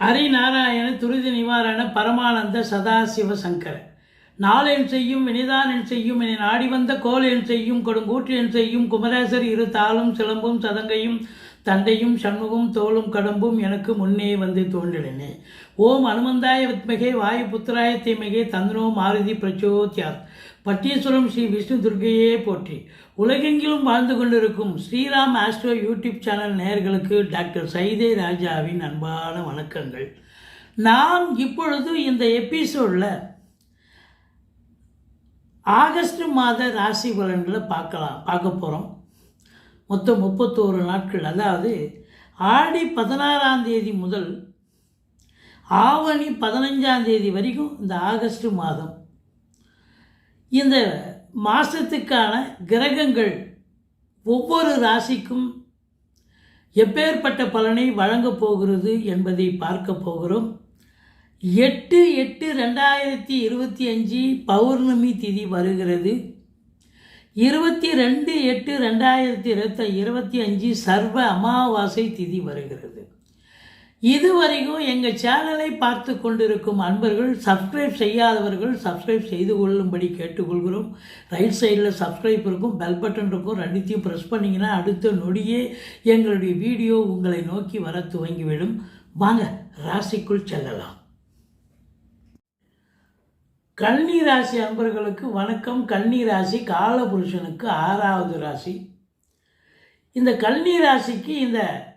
ஹரிநாராயண துரித நிவாரண பரமானந்த சதாசிவ சங்கர. நாளென் செய்யும் வினிதானென் செய்யும் என நாடி வந்த கோலென் செய்யும் கொடுங்கூற்று என் செய்யும் குமரேசர் இரு தாளும் சிலம்பும் சதங்கையும் தண்டையும் சண்முகம் தோளும் கடம்பும் எனக்கு முன்னே வந்து தோன்றினே ஓம் அனுமந்தாய வித்மகே வாயு புத்திராய தீமகே தந்தனோ மாருதி பிரச்சோத்யார் பட்டீஸ்வரம் ஸ்ரீ விஷ்ணு துர்கையே போற்றி. உலகெங்கிலும் வாழ்ந்து கொண்டிருக்கும் ஸ்ரீராம் ஆஸ்ட்ரோ யூடியூப் சேனல் நேயர்களுக்கு டாக்டர் சைதே ராஜாவின் அன்பான வணக்கங்கள். நாம் இப்பொழுது இந்த எபிசோடில் ஆகஸ்ட் மாத ராசி பலன்களை பார்க்கலாம் பார்க்க போகிறோம் மொத்தம் முப்பத்தோரு நாட்கள். அதாவது ஆடி பதினாறாம் தேதி முதல் ஆவணி பதினஞ்சாம் தேதி வரைக்கும் இந்த ஆகஸ்ட் மாதம் இந்த மாதத்துக்கான கிரகங்கள் ஒவ்வொரு ராசிக்கும் எப்பேற்பட்ட பலனை வழங்கப் போகிறது என்பதை பார்க்க போகிறோம். எட்டு எட்டு ரெண்டாயிரத்தி இருபத்தி அஞ்சு பௌர்ணமி திதி வருகிறது. இருபத்தி ரெண்டு எட்டு ரெண்டாயிரத்தி இருபத்தி இருபத்தி அஞ்சு சர்வ அமாவாசை திதி வருகிறது. இதுவரைக்கும் எங்கள் சேனலை பார்த்து கொண்டிருக்கும் அன்பர்கள் சப்ஸ்கிரைப் செய்யாதவர்கள் சப்ஸ்கிரைப் செய்து கொள்ளும்படி கேட்டுக்கொள்கிறோம். ரைட் சைடில் சப்ஸ்கிரைப் இருக்கும் பெல் பட்டன் இருக்கும். ரெண்டுத்தையும் ப்ரெஸ் பண்ணிங்கன்னா அடுத்த நொடியே எங்களுடைய வீடியோ உங்களை நோக்கி வர துவங்கிவிடும். வாங்க ராசிக்குள் செல்லலாம். கல்னி ராசி அன்பர்களுக்கு வணக்கம். கல்னி ராசி காலபுருஷனுக்கு ஆறாவது ராசி. இந்த கல்னி ராசிக்கு இந்த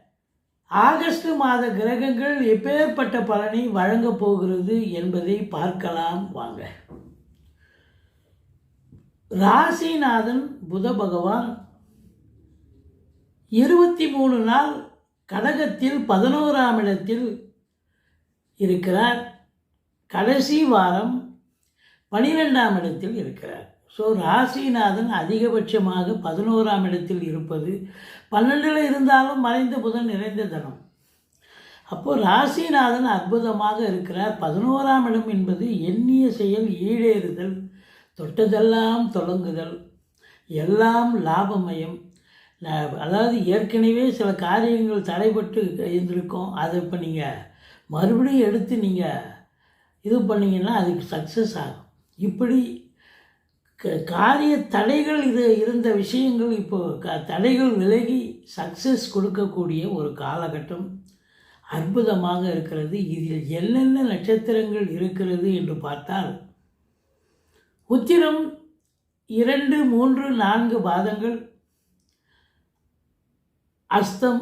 ஆகஸ்ட் மாத கிரகங்கள் எப்பேற்பட்ட பலனை வழங்கப் போகிறது என்பதை பார்க்கலாம் வாங்க. ராசிநாதன் புத பகவான் இருபத்தி மூணு நாள் கடகத்தில் பதினோராம் இடத்தில் இருக்கிறார். கடைசி வாரம் பனிரெண்டாம் இடத்தில் இருக்கிறார். ஸோ ராசிநாதன் அதிகபட்சமாக பதினோராம் இடத்தில் இருப்பது பன்னெண்டில் இருந்தாலும் மறைந்த புதன் நிறைந்த தனம். அப்போது ராசிநாதன் அற்புதமாக இருக்கிறார். பதினோராம் இடம் என்பது எண்ணிய செயல் ஈடேறுதல் தொட்டதெல்லாம் தொடங்குதல் எல்லாம் லாபமயம். அதாவது ஏற்கனவே சில காரியங்கள் தடைபட்டு இருந்திருக்கும். அதை இப்போ நீங்கள் மறுபடியும் எடுத்து நீங்கள் இது பண்ணீங்கன்னா அதுக்கு சக்ஸஸ் ஆகும். இப்படி காரிய தடைகள் இது இருந்த விஷயங்கள் இப்போ க தடைகள் விலகி சக்ஸஸ் கொடுக்கக்கூடிய ஒரு காலகட்டம் அற்புதமாக இருக்கிறது. இதில் என்னென்ன நட்சத்திரங்கள் இருக்கிறது என்று பார்த்தால் உத்திரம் இரண்டு மூன்று நான்கு பாதங்கள் அஸ்தம்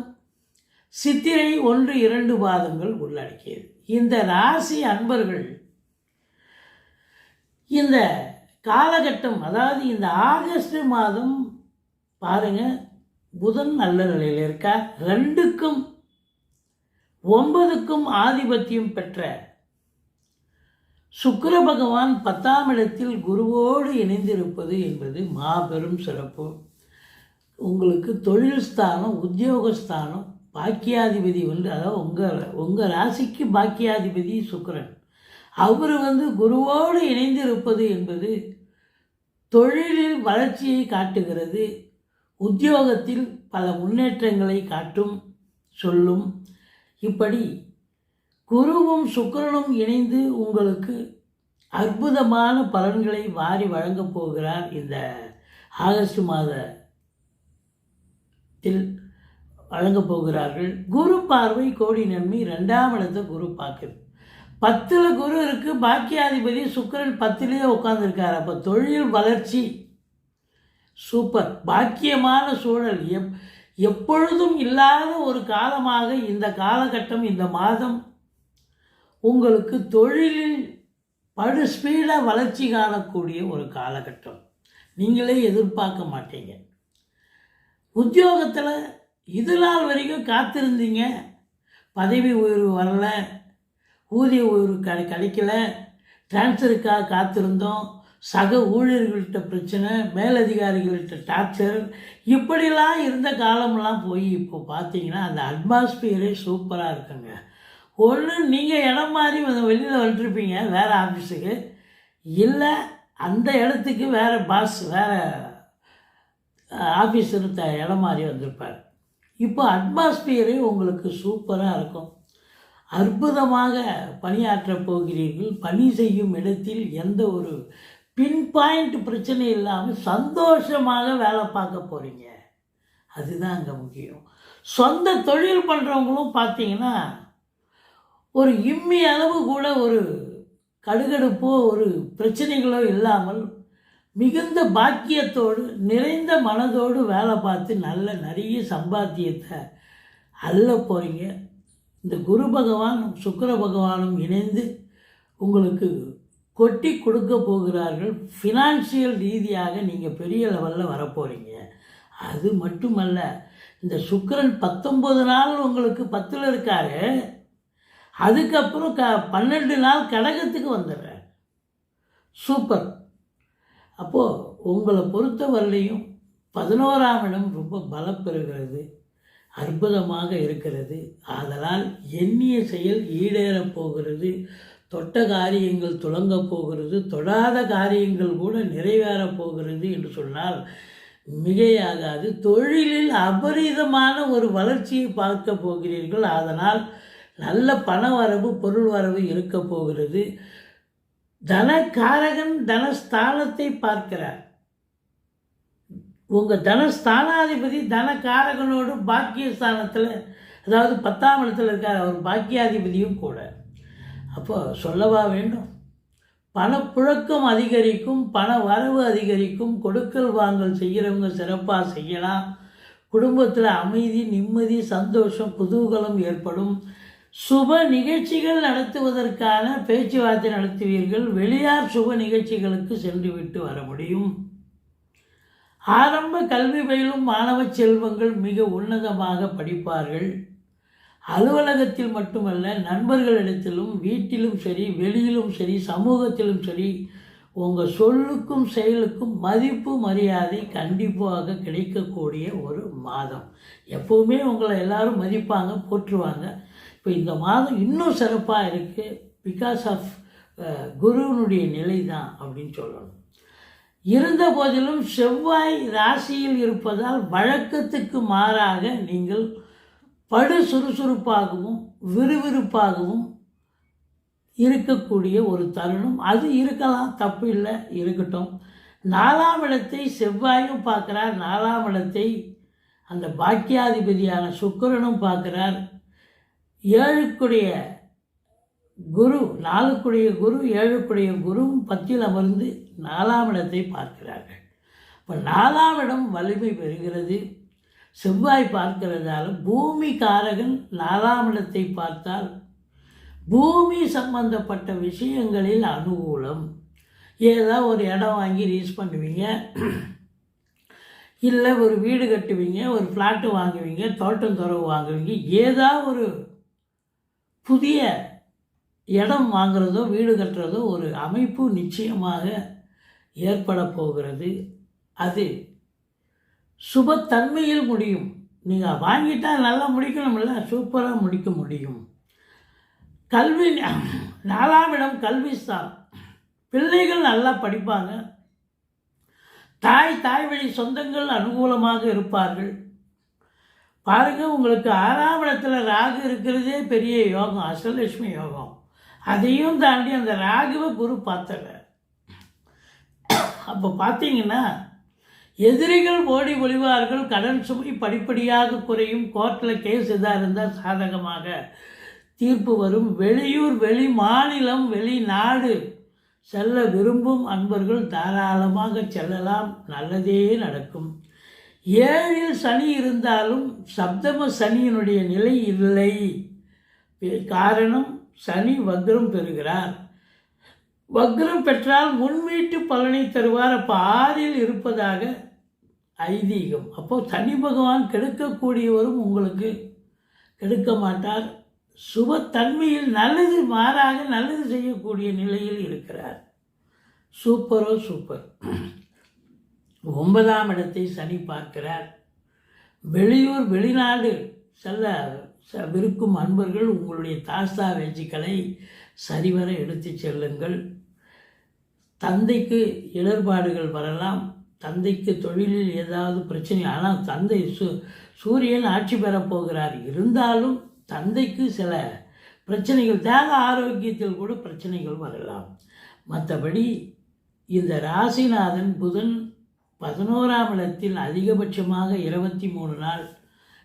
சித்திரை ஒன்று இரண்டு பாதங்கள் உள்ளடக்கியது. இந்த ராசி அன்பர்கள் இந்த காலகட்டம் அதாவது இந்த ஆகஸ்ட் மாதம் பாருங்க புதன் நல்ல நிலையில் இருக்கார். ரெண்டுக்கும் ஒன்பதுக்கும் ஆதிபத்தியம் பெற்ற சுக்கர பகவான் பத்தாம் இடத்தில் குருவோடு இணைந்திருப்பது என்பது மாபெரும் சிறப்பு. உங்களுக்கு தொழில் ஸ்தானம் உத்தியோகஸ்தானம் பாக்கியாதிபதி வந்து அதாவது உங்கள் உங்கள் ராசிக்கு பாக்கியாதிபதி சுக்கிரன். அவர் வந்து குருவோடு இணைந்திருப்பது என்பது தொழிலில் வளர்ச்சியை காட்டுகிறது உத்தியோகத்தில் பல முன்னேற்றங்களை காட்டும் சொல்லும். இப்படி குருவும் சுக்கிரனும் இணைந்து உங்களுக்கு அற்புதமான பலன்களை வாரி வழங்கப் போகிறார் இந்த ஆகஸ்ட் மாதத்தில் வழங்கப் போகிறார்கள். குரு பார்வை கோடி நன்மை ரெண்டாம் இடத்தை குரு பார்க்குது பத்தில் குரு இருக்குது பாக்கியாதிபதி சுக்கரன் பத்திலேயே உட்காந்துருக்கார் அப்போ தொழில் வளர்ச்சி. சூப்பர். பாக்கியமான சூழல். எப் எப்பொழுதும் இல்லாத ஒரு காலமாக இந்த காலகட்டம் இந்த மாதம் உங்களுக்கு தொழிலில் படு ஸ்பீடாக வளர்ச்சி காணக்கூடிய ஒரு காலகட்டம். நீங்களே எதிர்பார்க்க மாட்டீங்க. உத்தியோகத்தில் இது நாள் வரைக்கும் காத்திருந்தீங்க. பதவி உயர்வு வரல. ஊதிய உயர்வு கிடை கிடைக்கல டிரான்ஸ்ஃபருக்காக காத்திருந்தோம். சக ஊழியர்கள்ட்ட பிரச்சனை மேலதிகாரிகள்கிட்ட டார்ச்சர் இப்படிலாம் இருந்த காலமெல்லாம் போய் இப்போ பார்த்தீங்கன்னா அந்த அட்மாஸ்பியரே சூப்பராக இருக்குங்க. ஒன்று நீங்கள் இடம் மாதிரி வெளியில் வந்துருப்பீங்க வேறு ஆஃபீஸுக்கு இல்லை அந்த இடத்துக்கு வேறு பாஸ் வேறு ஆஃபீஸர் த இடம் மாறி வந்திருப்பார். இப்போ அட்மாஸ்பியரே உங்களுக்கு சூப்பராக இருக்கும். அற்புதமாக பணியாற்றப் போகிறீர்கள். பணி செய்யும் இடத்தில் எந்த ஒரு பின் பாயிண்ட் பிரச்சனை இல்லாமல் சந்தோஷமாக வேலை பார்க்க போகிறீங்க அதுதான் அங்கே முக்கியம். சொந்த தொழில் பண்ணுறவங்களும் பார்த்தீங்கன்னா ஒரு இம்மி அளவு கூட ஒரு கடுகடுப்போ ஒரு பிரச்சனைகளோ இல்லாமல் மிகுந்த பாக்கியத்தோடு நிறைந்த மனதோடு வேலை பார்த்து நல்ல நிறைய சம்பாத்தியத்தை அள்ள போகிறீங்க இந்த குரு பகவானும் சுக்கர பகவானும் இணைந்து உங்களுக்கு கொட்டி கொடுக்க போகிறார்கள். ஃபினான்சியல் ரீதியாக நீங்கள் பெரிய லெவலில் வரப்போகிறீங்க அது மட்டுமல்ல இந்த சுக்கிரன் பத்தொம்பது நாள் உங்களுக்கு பத்தில் இருக்காரு. அதுக்கப்புறம் க பன்னெண்டு நாள் கடகத்துக்கு வந்துடுறார். சூப்பர் அப்போது உங்களை பொறுத்தவரையிலையும் பதினோராம் இடம் ரொம்ப பலப்பெறுகிறது. அற்புதமாக இருக்கிறது. ஆதலால் எண்ணிய செயல் ஈடேறப் போகிறது தொட்ட காரியங்கள் துளங்கப் போகிறது தொடாத காரியங்கள் கூட நிறைவேறப் போகிறது என்று சொன்னால் மிகையாகாது. தொழிலில் அபரிதமான ஒரு வளர்ச்சியை பார்க்க போகிறீர்கள். அதனால் நல்ல பண வரவு பொருள் வரவு இருக்க போகிறது. தனக்காரகன் தனஸ்தானத்தை பார்க்கிறார். உங்கள் தனஸ்தானாதிபதி தனக்காரகனோடு பாக்கியஸ்தானத்தில் அதாவது பத்தாம் இடத்துல இருக்கார் அவர் பாக்கியாதிபதியும் கூட. அப்போ சொல்லவா வேண்டும்? பணப்புழக்கம் அதிகரிக்கும் பண வரவு அதிகரிக்கும் கொடுக்கல் வாங்கல் செய்கிறவங்க சிறப்பாக செய்யலாம். குடும்பத்தில் அமைதி நிம்மதி சந்தோஷம் குதூகலம் ஏற்படும். சுப நிகழ்ச்சிகள் நடத்துவதற்கான பேச்சுவார்த்தை நடத்துவீர்கள். வெளியார் சுப நிகழ்ச்சிகளுக்கு சென்று விட்டு வர முடியும். ஆரம்ப கல்வி பயிலும் மாணவ செல்வங்கள் மிக உன்னதமாக படிப்பார்கள். அலுவலகத்தில் மட்டுமல்ல நண்பர்களிடத்திலும் வீட்டிலும் சரி வெளியிலும் சரி சமூகத்திலும் சரி உங்கள் சொல்லுக்கும் செயலுக்கும் மதிப்பு மரியாதை கண்டிப்பாக கிடைக்கக்கூடிய ஒரு மாதம். எப்போவுமே உங்களை எல்லோரும் மதிப்பாங்க போற்றுவாங்க. இப்போ இந்த மாதம் இன்னும் சிறப்பாக இருக்குது பிகாஸ் ஆஃப் குருவினுடைய நிலை தான் அப்படின்னு சொல்லணும். இருந்த போதிலும் செவ்வாய் ராசியில் இருப்பதால் வழக்கத்துக்கு மாறாக நீங்கள் படு சுறுசுறுப்பாகவும் விறுவிறுப்பாகவும் இருக்கக்கூடிய ஒரு தருணம். அது இருக்கலாம் தப்பு இல்லை இருக்கட்டும். நாலாம் இடத்தை செவ்வாயும் பார்க்குறார். நாலாம் இடத்தை அந்த பாக்கியாதிபதியான சுக்கரனும் பார்க்குறார். ஏழுக்குடைய குரு நாலுக்குடைய குரு ஏழுக்குடைய குருவும் பத்தில் அமர்ந்து நாலாம் இடத்தை பார்க்கிறார்கள். இப்போ நாலாம் இடம் வலிமை பெறுகிறது. செவ்வாய் பார்க்கிறதால பூமி காரகன் நாலாம் இடத்தை பார்த்தால் பூமி சம்பந்தப்பட்ட விஷயங்களில் அனுகூலம். ஏதாவது ஒரு இடம் வாங்கி ரீஸ் பண்ணுவீங்க. இல்லை ஒரு வீடு கட்டுவீங்க ஒரு ஃப்ளாட்டு வாங்குவீங்க தோட்டம் துறவு வாங்குவீங்க ஏதோ ஒரு புதிய இடம் வாங்குறதோ வீடு கட்டுறதோ ஒரு அமைப்பு நிச்சயமாக ஏற்பட போகிறது. அது சுபத்தன்மையில் முடியும். நீங்கள் வாங்கிட்டால் நல்லா முடிக்கணும்ல சூப்பராக முடிக்க முடியும். கல்வி நாலாம் இடம் கல்வி ஸ்தானம் பிள்ளைகள் நல்லா படிப்பாங்க. தாய் தாய் வழி சொந்தங்கள் அனுகூலமாக இருப்பார்கள். பாருங்கள் உங்களுக்கு ஆறாம் இடத்துல ராகு இருக்கிறதே பெரிய யோகம் அஷ்டலட்சுமி யோகம். அதையும் தாண்டி அந்த ராகுவ குரு பார்த்தல. அப்போ பார்த்தீங்கன்னா எதிரிகள் ஓடி ஒளிவார்கள் கடன் சுமை படிப்படியாக குறையும் கோர்ட்டில் கேஸ் எதாக இருந்தால் சாதகமாக. தீர்ப்பு வரும். வெளியூர் வெளி மாநிலம் வெளிநாடு செல்ல விரும்பும் அன்பர்கள் தாராளமாக செல்லலாம். நல்லதே நடக்கும். ஏழில் சனி இருந்தாலும் சப்தம சனியினுடைய நிலை இல்லை. காரணம் சனி வக்ரம் பெறுகிறார். வக்ரம் பெற்றால் முன்வீட்டு பலனை தருவார். அப்போ ஆறில் இருப்பதாக ஐதீகம். அப்போ சனி பகவான் கெடுக்கக்கூடியவரும் உங்களுக்கு கெடுக்க மாட்டார் சுபத்தன்மையில் நல்லது மாறாக நல்லது செய்யக்கூடிய நிலையில் இருக்கிறார். சூப்பரோ சூப்பர். ஒன்பதாம் இடத்தை சனி பார்க்கிறார். வெளியூர் வெளிநாடு செல்ல விருக்கும் அன்பர்கள் உங்களுடைய தாஸ்தா வேஜிக்களை சரிவர எடுத்துச் செல்லுங்கள். தந்தைக்கு இடர்பாடுகள் வரலாம். தந்தைக்கு தொழிலில் ஏதாவது பிரச்சனை ஆனால் தந்தை சு சூரியன் ஆட்சி பெறப்போகிறார் இருந்தாலும் தந்தைக்கு சில பிரச்சனைகள் தேக ஆரோக்கியத்தில் கூட பிரச்சனைகள் வரலாம். மற்றபடி இந்த ராசிநாதன் புதன் பதினோராம் இடத்தில் அதிகபட்சமாக இருபத்தி மூணு நாள்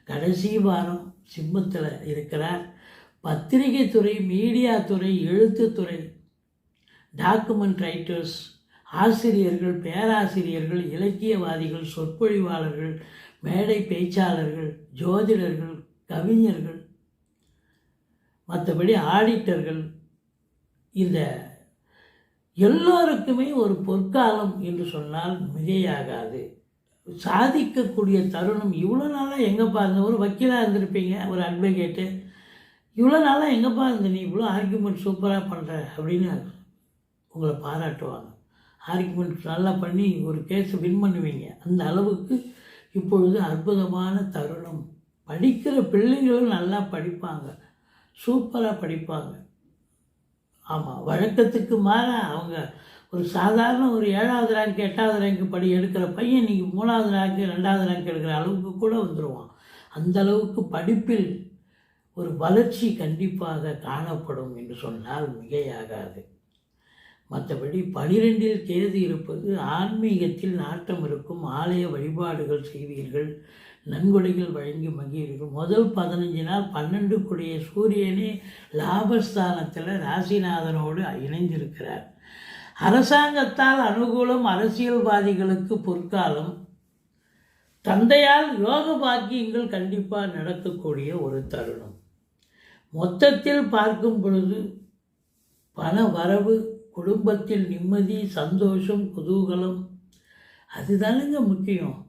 கடைசி வாரம் சிம்மத்தில் இருக்கிறார். பத்திரிகை துறை மீடியா துறை எழுத்துத்துறை டாக்குமெண்ட் ரைட்டர்ஸ் ஆசிரியர்கள் பேராசிரியர்கள் இலக்கியவாதிகள் சொற்பொழிவாளர்கள் மேடை பேச்சாளர்கள் ஜோதிடர்கள் கவிஞர்கள் மற்றபடி ஆடிட்டர்கள் இந்த எல்லோருக்குமே ஒரு பொற்காலம் என்று சொன்னால் மிகையாகாது. சாதிக்கக்கூடிய தருணம். இவ்வளோ நாளாக எங்கேப்பா இருந்த? ஒரு வக்கீலாக இருந்திருப்பீங்க ஒரு அட்வொகேட்டு இவ்வளோ நாளாக எங்கேப்பா இருந்த நீ? இவ்வளோ ஆர்குமெண்ட் சூப்பராக பண்ணுற அப்படின்னு உங்களை பாராட்டுவாங்க. ஆர்குமெண்ட் நல்லா பண்ணி ஒரு கேஸை வின் பண்ணுவீங்க. அந்த அளவுக்கு இப்பொழுது அற்புதமான தருணம். படிக்கிற பிள்ளைங்களும் நல்லா படிப்பாங்க. சூப்பராக படிப்பாங்க. ஆமாம் வழக்கத்துக்கு மாற அவங்க ஒரு சாதாரண ஒரு ஏழாவது ரேங்க் எட்டாவது ரேங்க் படி எடுக்கிற பையன் இன்றைக்கி மூணாவது ரேங்க் ரெண்டாவது ரேங்க் எடுக்கிற அளவுக்கு கூட வந்துடுவான் அந்த அளவுக்கு படிப்பில் ஒரு வளர்ச்சி கண்டிப்பாக காணப்படும் என்று சொன்னால் மிகையாகாது. மற்றபடி பனிரெண்டில் கேது இருப்பது ஆன்மீகத்தில் நாட்டம் இருக்கும் ஆலய வழிபாடுகள் செய்வீர்கள் நன்கொடைகள் வழங்கி மகிழ்வீர்கள். முதல் பதினஞ்சு நாள் பன்னெண்டு கூடிய சூரியனே லாபஸ்தானத்தில் ராசிநாதனோடு இணைந்திருக்கிறார். அரசாங்கத்தால் அனுகூலம் அரசியல்வாதிகளுக்கு பொற்காலம். தந்தையால் யோக பாக்கியங்கள் கண்டிப்பாக நடக்கக்கூடிய ஒரு தருணம். மொத்தத்தில் பார்க்கும் பொழுது பண வரவு குடும்பத்தில் நிம்மதி சந்தோஷம் குதூகலம் அதுதானுங்க முக்கியம்.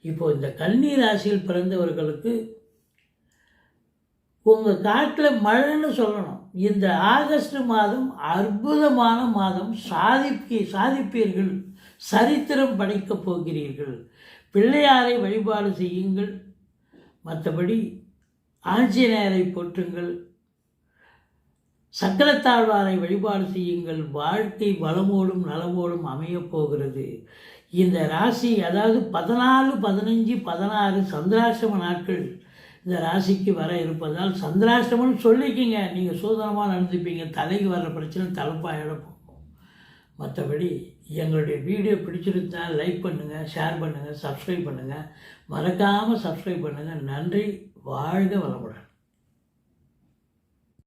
இப்போ இந்த கன்னி ராசியில் பிறந்தவர்களுக்கு உங்கள் காட்டில் மழைன்னு சொல்லணும். இந்த ஆகஸ்ட் மாதம் அற்புதமான மாதம். சாதிப்பி சாதிப்பீர்கள் சரித்திரம் படைக்கப் போகிறீர்கள். பிள்ளையாரை வழிபாடு செய்யுங்கள். மற்றபடி ஆஞ்சநேயரை போற்றுங்கள். சக்கரத்தாழ்வாரை வழிபாடு செய்யுங்கள். வாழ்க்கை வளமோடும் நலமோடும் அமையப் போகிறது. இந்த ராசி அதாவது பதினாலு பதினஞ்சு பதினாறு சந்திராசிரம நாட்கள் இந்த ராசிக்கு வர இருப்பதால் சந்திராஷ்டமம்னு சொல்லிக்கிங்க. நீங்கள் சூதனமாக நடந்துப்பீங்க. தலைக்கு வர்ற பிரச்சனை தலைப்பாயிட போகும். மற்றபடி எங்களுடைய வீடியோ பிடிச்சிருந்தால் லைக் பண்ணுங்கள் ஷேர் பண்ணுங்கள் சப்ஸ்கிரைப் பண்ணுங்கள் மறக்காமல் சப்ஸ்கிரைப் பண்ணுங்கள் நன்றி. வாழ்க வளமுடன்.